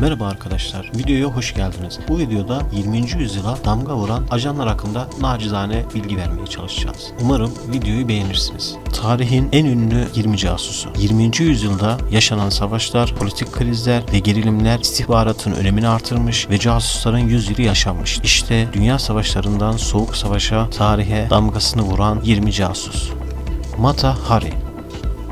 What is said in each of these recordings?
Merhaba arkadaşlar, videoya hoş geldiniz. Bu videoda 20. yüzyıla damga vuran ajanlar hakkında nacizane bilgi vermeye çalışacağız. Umarım videoyu beğenirsiniz. Tarihin en ünlü 20 casusu. 20. yüzyılda yaşanan savaşlar, politik krizler ve gerilimler istihbaratın önemini artırmış ve casusların yüzyılı yaşanmış. İşte dünya savaşlarından soğuk savaşa, tarihe damgasını vuran 20 casus. Mata Hari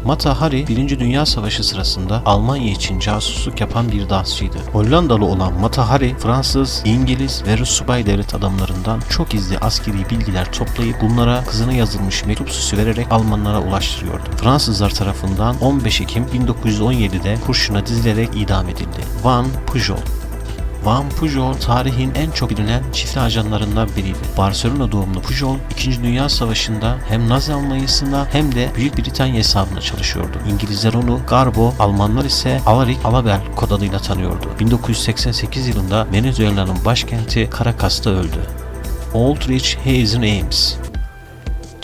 Mata Hari, 1. Dünya Savaşı sırasında Almanya için casusluk yapan bir dansçıydı. Hollandalı olan Mata Hari, Fransız, İngiliz ve Rus subay devlet adamlarından çok izli askeri bilgiler toplayıp bunlara kızına yazılmış mektup süsü vererek Almanlara ulaştırıyordu. Fransızlar tarafından 15 Ekim 1917'de kurşuna dizilerek idam edildi. Van Pujol Van Pujol tarihin en çok bilinen çiftli ajanlarından biriydi. Barcelona doğumlu Pujol, 2. Dünya Savaşı'nda hem Nazi Almanya'sında hem de Büyük Britanya hesabına çalışıyordu. İngilizler onu Garbo, Almanlar ise Alaric Alabel kod adıyla tanıyordu. 1988 yılında Venezuela'nın başkenti Caracas'ta öldü. Aldrich Hazen Ames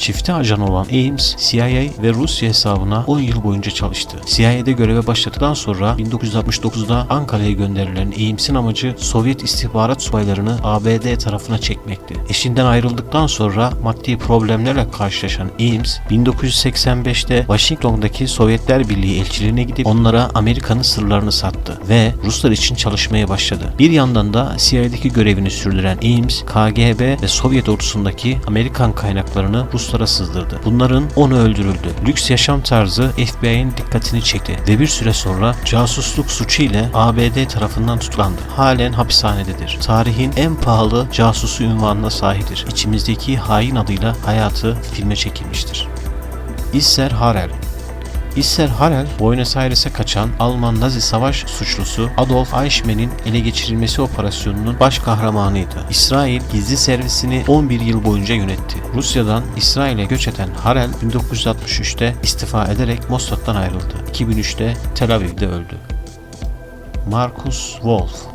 Çifte ajan olan Ames, CIA ve Rusya hesabına 10 yıl boyunca çalıştı. CIA'de göreve başladıktan sonra 1969'da Ankara'ya gönderilen Ames'in amacı Sovyet istihbarat subaylarını ABD tarafına çekmekti. Eşinden ayrıldıktan sonra maddi problemlerle karşılaşan Ames, 1985'te Washington'daki Sovyetler Birliği elçiliğine gidip onlara Amerika'nın sırlarını sattı ve Ruslar için çalışmaya başladı. Bir yandan da CIA'deki görevini sürdüren Ames, KGB ve Sovyet ordusundaki Amerikan kaynaklarını Ruslara sızdırdı. Bunların onu öldürüldü. Lüks yaşam tarzı FBI'nin dikkatini çekti ve bir süre sonra casusluk suçu ile ABD tarafından tutuklandı. Halen hapishanededir. Tarihin en pahalı casusu ünvanına sahiptir. İçimizdeki hain adıyla hayatı filme çekilmiştir. İsser Harel İsser Harel, Buenos Aires'e kaçan Alman Nazi savaş suçlusu Adolf Eichmann'in ele geçirilmesi operasyonunun baş kahramanıydı. İsrail gizli servisini 11 yıl boyunca yönetti. Rusya'dan İsrail'e göç eden Harel 1963'te istifa ederek Mossad'dan ayrıldı. 2003'te Tel Aviv'de öldü. Markus Wolf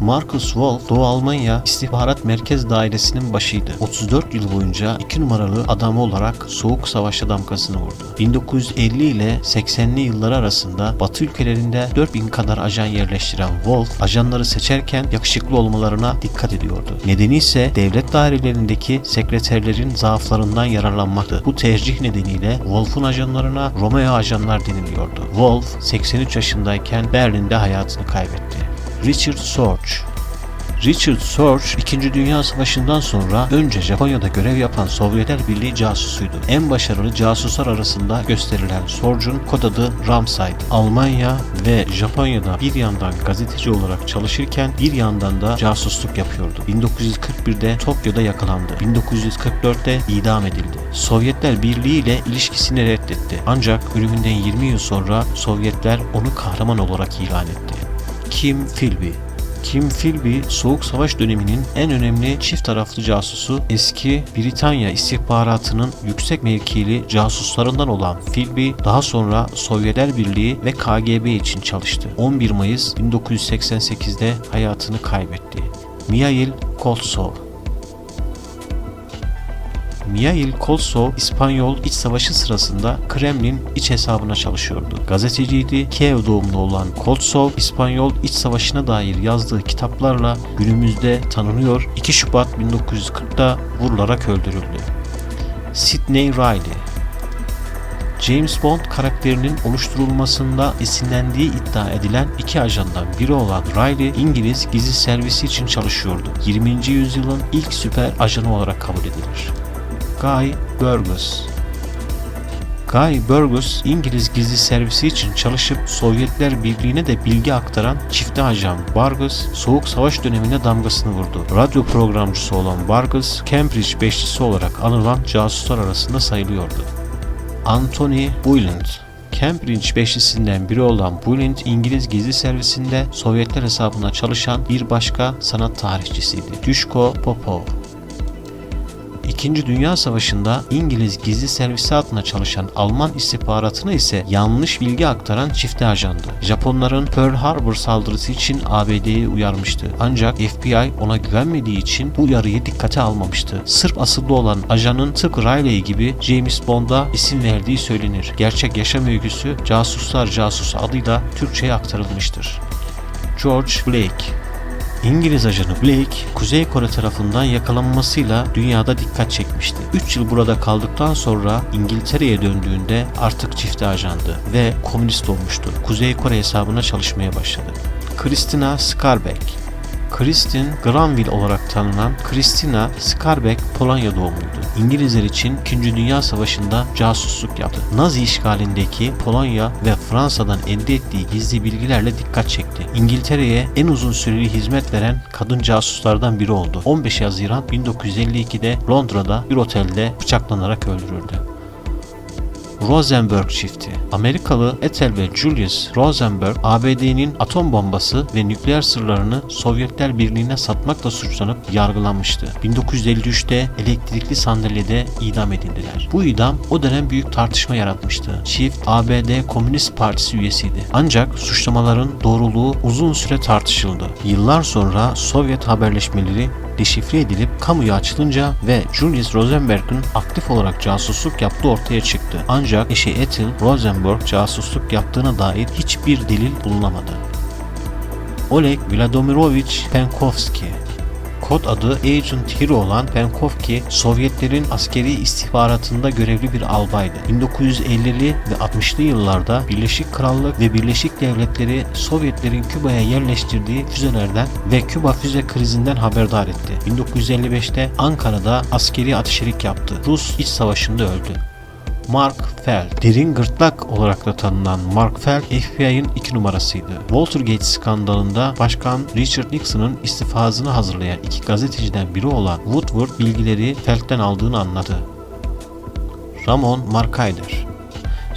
Markus Wolf, Doğu Almanya İstihbarat Merkez Dairesi'nin başıydı. 34 yıl boyunca 2 numaralı adamı olarak Soğuk Savaş'a damgasını vurdu. 1950 ile 80'li yıllar arasında Batı ülkelerinde 4000 kadar ajan yerleştiren Wolf, ajanları seçerken yakışıklı olmalarına dikkat ediyordu. Nedeni ise devlet dairelerindeki sekreterlerin zaaflarından yararlanmaktı. Bu tercih nedeniyle Wolf'un ajanlarına Romeo ajanlar deniliyordu. Wolf, 83 yaşındayken Berlin'de hayatını kaybetti. Richard Sorge Richard Sorge, 2. Dünya Savaşı'ndan sonra önce Japonya'da görev yapan Sovyetler Birliği casusuydu. En başarılı casuslar arasında gösterilen Sorge'un kod adı Ramsay'dı. Almanya ve Japonya'da bir yandan gazeteci olarak çalışırken bir yandan da casusluk yapıyordu. 1941'de Tokyo'da yakalandı. 1944'te idam edildi. Sovyetler Birliği ile ilişkisini reddetti. Ancak ölümünden 20 yıl sonra Sovyetler onu kahraman olarak ilan etti. Kim Philby Kim Philby, Soğuk Savaş döneminin en önemli çift taraflı casusu, eski Britanya istihbaratının yüksek mevkili casuslarından olan Philby, daha sonra Sovyetler Birliği ve KGB için çalıştı. 11 Mayıs 1988'de hayatını kaybetti. Mihail Koltsov Mihail Koltsov, İspanyol İç Savaşı sırasında Kremlin iç hesabına çalışıyordu. Gazeteciydi. Kiev doğumlu olan Koltsov, İspanyol İç Savaşı'na dair yazdığı kitaplarla günümüzde tanınıyor. 2 Şubat 1940'da vurularak öldürüldü. Sidney Riley James Bond karakterinin oluşturulmasında esinlendiği iddia edilen iki ajandan biri olan Riley, İngiliz gizli servisi için çalışıyordu. 20. yüzyılın ilk süper ajanı olarak kabul edilir. Guy Burgess Guy Burgess, İngiliz gizli servisi için çalışıp Sovyetler Birliği'ne de bilgi aktaran çifte ajan Burgess, Soğuk Savaş döneminde damgasını vurdu. Radyo programcısı olan Burgess, Cambridge Beşlisi olarak anılan casuslar arasında sayılıyordu. Anthony Boyland Cambridge beşlisinden biri olan Bullitt, İngiliz gizli servisinde Sovyetler hesabına çalışan bir başka sanat tarihçisiydi. Dushko Popov İkinci Dünya Savaşı'nda İngiliz gizli servisi altında çalışan Alman istihbaratına ise yanlış bilgi aktaran çifte ajandı. Japonların Pearl Harbor saldırısı için ABD'yi uyarmıştı. Ancak FBI ona güvenmediği için bu uyarıyı dikkate almamıştı. Sırp asıllı olan ajanın tıpkı Riley gibi James Bond'a isim verdiği söylenir. Gerçek yaşam öyküsü Casuslar Casusu adıyla Türkçe'ye aktarılmıştır. George Blake. İngiliz ajanı Blake, Kuzey Kore tarafından yakalanmasıyla dünyada dikkat çekmişti. 3 yıl burada kaldıktan sonra İngiltere'ye döndüğünde artık çifte ajandı ve komünist olmuştu. Kuzey Kore hesabına çalışmaya başladı. Christina Skarbek Kristin Granville olarak tanınan Kristina Skarbek Polonya doğumluydu. İngilizler için 2. Dünya Savaşı'nda casusluk yaptı. Nazi işgalindeki Polonya ve Fransa'dan elde ettiği gizli bilgilerle dikkat çekti. İngiltere'ye en uzun süreli hizmet veren kadın casuslardan biri oldu. 15 Haziran 1952'de Londra'da bir otelde bıçaklanarak öldürüldü. Rosenberg çifti. Amerikalı Ethel ve Julius Rosenberg, ABD'nin atom bombası ve nükleer sırlarını Sovyetler Birliği'ne satmakla suçlanıp yargılanmıştı. 1953'te elektrikli sandalyede idam edildiler. Bu idam o dönem büyük tartışma yaratmıştı. Çift ABD Komünist Partisi üyesiydi. Ancak suçlamaların doğruluğu uzun süre tartışıldı. Yıllar sonra Sovyet haberleşmeleri deşifre edilip kamuya açılınca ve Julius Rosenberg'in aktif olarak casusluk yaptığı ortaya çıktı. Ancak eşi Ethel Rosenberg casusluk yaptığına dair hiçbir delil bulunamadı. Oleg Vladimirovich Penkovsky Kod adı Agent Hero olan Penkovsky, Sovyetlerin askeri istihbaratında görevli bir albaydı. 1950'li ve 60'lı yıllarda Birleşik Krallık ve Birleşik Devletleri Sovyetlerin Küba'ya yerleştirdiği füzelerden ve Küba füze krizinden haberdar etti. 1955'te Ankara'da askeri ateşelik yaptı. Rus İç Savaşı'nda öldü. Mark Feld. Derin gırtlak olarak da tanınan Mark Feld, FBI'ın iki numarasıydı. Watergate skandalında Başkan Richard Nixon'ın istifasını hazırlayan iki gazeteciden biri olan Woodward bilgileri Feld'den aldığını anladı. Ramon Markayder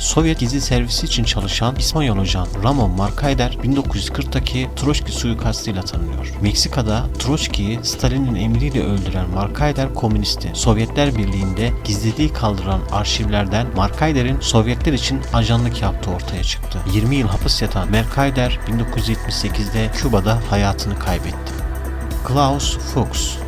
Sovyet gizli servisi için çalışan İspanyol ajan Ramon Markayder 1940'taki Troçki suikastıyla tanınıyor. Meksika'da Troçki'yi Stalin'in emriyle öldüren Markayder komünisti. Sovyetler Birliği'nde gizliliği kaldıran arşivlerden Markayder'in Sovyetler için ajanlık yaptığı ortaya çıktı. 20 yıl hapis yatan Markayder 1978'de Küba'da hayatını kaybetti. Klaus Fuchs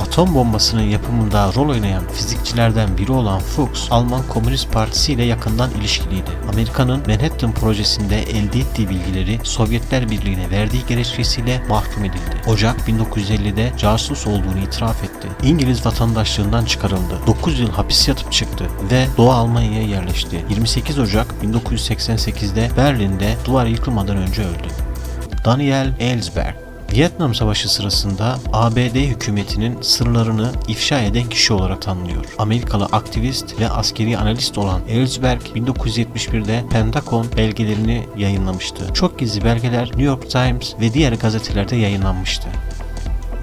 Atom bombasının yapımında rol oynayan fizikçilerden biri olan Fuchs, Alman Komünist Partisi ile yakından ilişkiliydi. Amerika'nın Manhattan projesinde elde ettiği bilgileri Sovyetler Birliği'ne verdiği gerekçesiyle mahkum edildi. Ocak 1950'de casus olduğunu itiraf etti. İngiliz vatandaşlığından çıkarıldı. 9 yıl hapis yatıp çıktı ve Doğu Almanya'ya yerleşti. 28 Ocak 1988'de Berlin'de duvar yıkılmadan önce öldü. Daniel Ellsberg Vietnam Savaşı sırasında ABD hükümetinin sırlarını ifşa eden kişi olarak tanınıyor. Amerikalı aktivist ve askeri analist olan Ellsberg 1971'de Pentagon belgelerini yayınlamıştı. Çok gizli belgeler New York Times ve diğer gazetelerde yayınlanmıştı.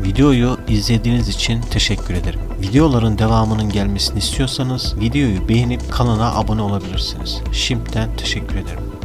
Videoyu izlediğiniz için teşekkür ederim. Videoların devamının gelmesini istiyorsanız videoyu beğenip kanala abone olabilirsiniz. Şimdiden teşekkür ederim.